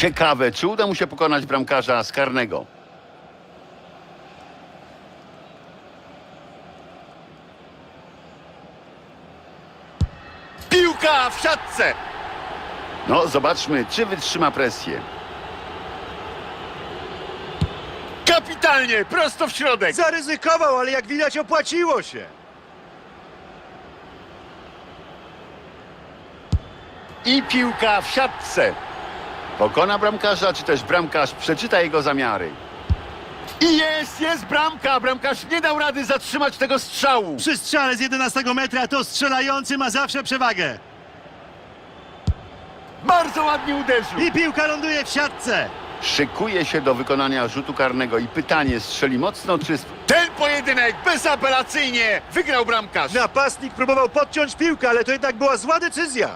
Ciekawe, czy uda mu się pokonać bramkarza z karnego. Piłka w siatce! No, zobaczmy, czy wytrzyma presję. Kapitalnie, prosto w środek. Zaryzykował, ale jak widać opłaciło się. I piłka w siatce. Pokona bramkarza, czy też bramkarz przeczyta jego zamiary. I jest, jest bramka! Bramkarz nie dał rady zatrzymać tego strzału. Przy strzale z 11 metra to strzelający ma zawsze przewagę. Bardzo ładnie uderzył. I piłka ląduje w siatce. Szykuje się do wykonania rzutu karnego i pytanie, strzeli mocno czy... sp- Ten pojedynek bezapelacyjnie wygrał bramkarz. Napastnik próbował podciąć piłkę, ale to jednak była zła decyzja.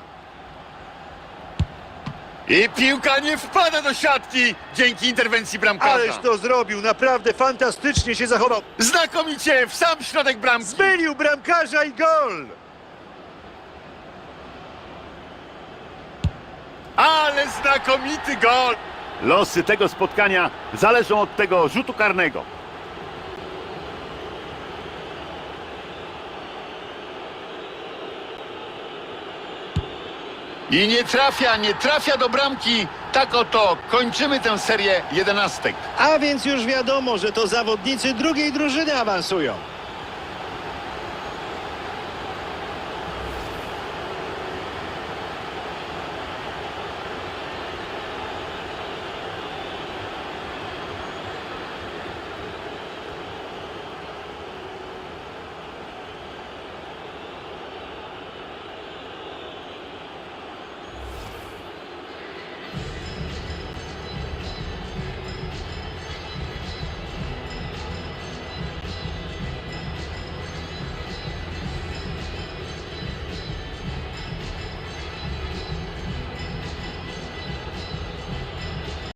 I piłka nie wpada do siatki dzięki interwencji bramkarza. Ależ to zrobił, naprawdę fantastycznie się zachował. Znakomicie w sam środek bramki. Zmylił bramkarza i gol. Ale znakomity gol! Losy tego spotkania zależą od tego rzutu karnego. I nie trafia, nie trafia do bramki. Tak oto kończymy tę serię jedenastek. A więc już wiadomo, że to zawodnicy drugiej drużyny awansują.